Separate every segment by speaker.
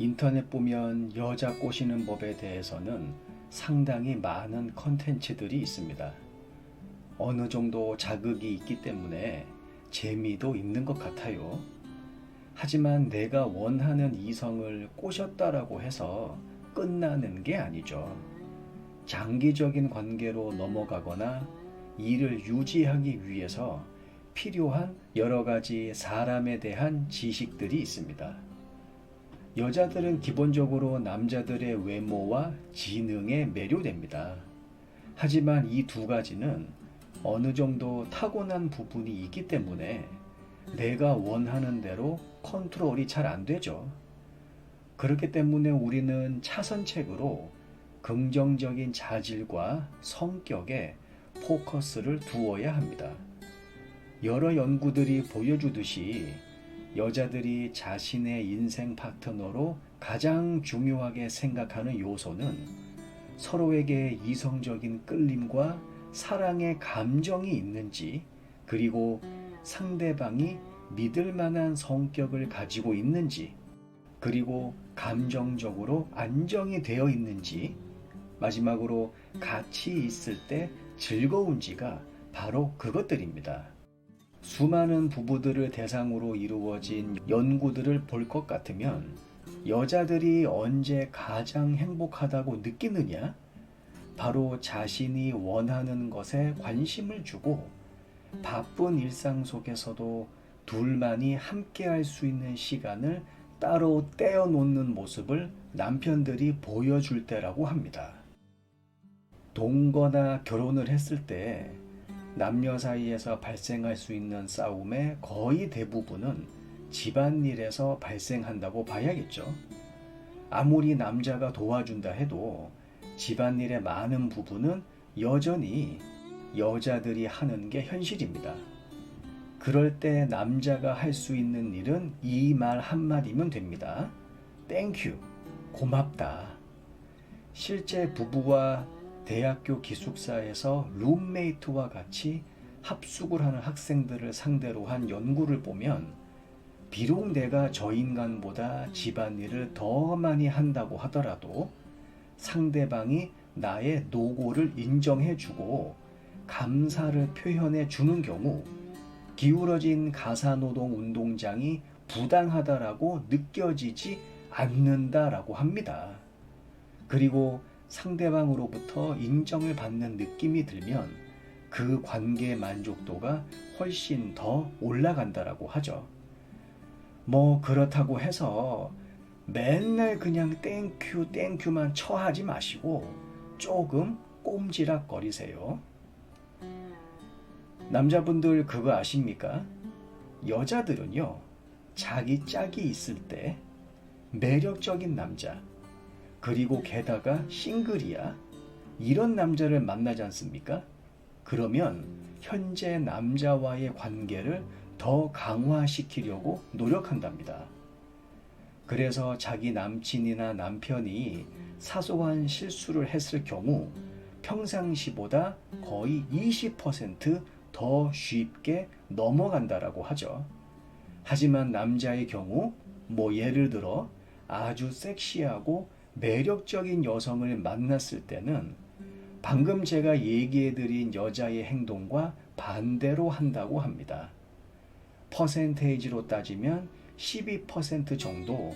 Speaker 1: 인터넷 보면 여자 꼬시는 법에 대해서는 상당히 많은 컨텐츠들이 있습니다. 어느 정도 자극이 있기 때문에 재미도 있는 것 같아요. 하지만 내가 원하는 이성을 꼬셨다라고 해서 끝나는 게 아니죠. 장기적인 관계로 넘어가거나 이를 유지하기 위해서 필요한 여러 가지 사람에 대한 지식들이 있습니다. 여자들은 기본적으로 남자들의 외모와 지능에 매료됩니다. 하지만 이 두 가지는 어느 정도 타고난 부분이 있기 때문에 내가 원하는 대로 컨트롤이 잘 안 되죠. 그렇기 때문에 우리는 차선책으로 긍정적인 자질과 성격에 포커스를 두어야 합니다. 여러 연구들이 보여주듯이 여자들이 자신의 인생 파트너로 가장 중요하게 생각하는 요소는 서로에게 이성적인 끌림과 사랑의 감정이 있는지, 그리고 상대방이 믿을 만한 성격을 가지고 있는지, 그리고 감정적으로 안정이 되어 있는지, 마지막으로 같이 있을 때 즐거운지가 바로 그것들입니다. 수많은 부부들을 대상으로 이루어진 연구들을 볼 것 같으면 여자들이 언제 가장 행복하다고 느끼느냐? 바로 자신이 원하는 것에 관심을 주고 바쁜 일상 속에서도 둘만이 함께 할 수 있는 시간을 따로 떼어 놓는 모습을 남편들이 보여줄 때라고 합니다. 동거나 결혼을 했을 때 남녀 사이에서 발생할 수 있는 싸움의 거의 대부분은 집안일에서 발생한다고 봐야겠죠. 아무리 남자가 도와준다 해도 집안일의 많은 부분은 여전히 여자들이 하는 게 현실입니다. 그럴 때 남자가 할 수 있는 일은 이 말 한마디면 됩니다. 땡큐, 고맙다. 실제 부부와 대학교 기숙사에서 룸메이트와 같이 합숙을 하는 학생들을 상대로 한 연구를 보면 비록 내가 저 인간보다 집안일을 더 많이 한다고 하더라도 상대방이 나의 노고를 인정해주고 감사를 표현해 주는 경우 기울어진 가사노동 운동장이 부당하다라고 느껴지지 않는다라고 합니다. 그리고 상대방으로부터 인정을 받는 느낌이 들면 그 관계의 만족도가 훨씬 더 올라간다라고 하죠. 뭐 그렇다고 해서 맨날 그냥 땡큐 땡큐만 처하지 마시고 조금 꼼지락 거리세요. 남자분들 그거 아십니까? 여자들은요, 자기 짝이 있을 때 매력적인 남자, 그리고 게다가 싱글이야. 이런 남자를 만나지 않습니까? 그러면 현재 남자와의 관계를 더 강화시키려고 노력한답니다. 그래서 자기 남친이나 남편이 사소한 실수를 했을 경우 평상시보다 거의 20%더 쉽게 넘어간다라고 하죠. 하지만 남자의 경우 뭐 예를 들어 아주 섹시하고 매력적인 여성을 만났을 때는 방금 제가 얘기해드린 여자의 행동과 반대로 한다고 합니다. 퍼센테이지로 따지면 12% 정도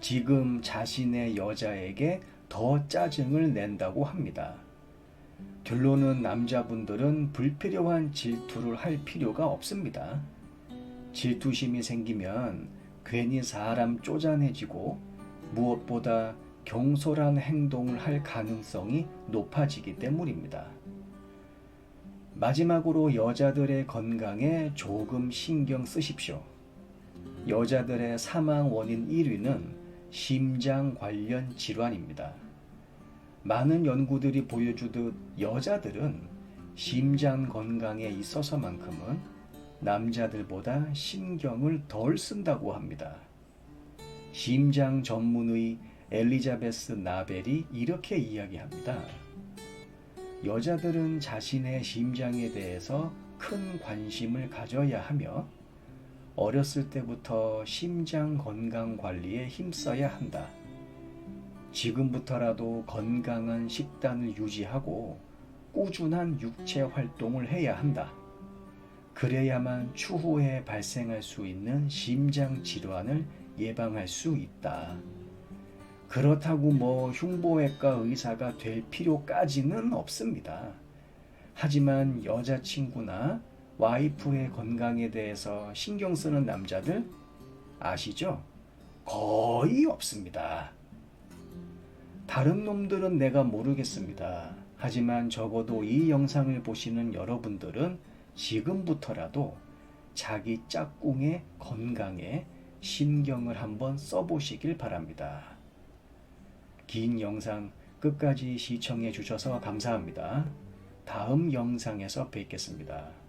Speaker 1: 지금 자신의 여자에게 더 짜증을 낸다고 합니다. 결론은 남자분들은 불필요한 질투를 할 필요가 없습니다. 질투심이 생기면 괜히 사람 쪼잔해지고 무엇보다 경솔한 행동을 할 가능성이 높아지기 때문입니다. 마지막으로 여자들의 건강에 조금 신경 쓰십시오. 여자들의 사망 원인 1위는 심장 관련 질환입니다. 많은 연구들이 보여주듯 여자들은 심장 건강에 있어서만큼은 남자들보다 신경을 덜 쓴다고 합니다. 심장 전문의 엘리자베스 나벨이 이렇게 이야기합니다. 여자들은 자신의 심장에 대해서 큰 관심을 가져야 하며 어렸을 때부터 심장 건강 관리에 힘써야 한다. 지금부터라도 건강한 식단을 유지하고 꾸준한 육체 활동을 해야 한다. 그래야만 추후에 발생할 수 있는 심장 질환을 예방할 수 있다. 그렇다고 뭐 흉부외과 의사가 될 필요까지는 없습니다. 하지만 여자친구나 와이프의 건강에 대해서 신경 쓰는 남자들 아시죠? 거의 없습니다. 다른 놈들은 내가 모르겠습니다. 하지만 적어도 이 영상을 보시는 여러분들은 지금부터라도 자기 짝꿍의 건강에 신경을 한번 써보시길 바랍니다. 긴 영상 끝까지 시청해 주셔서 감사합니다. 다음 영상에서 뵙겠습니다.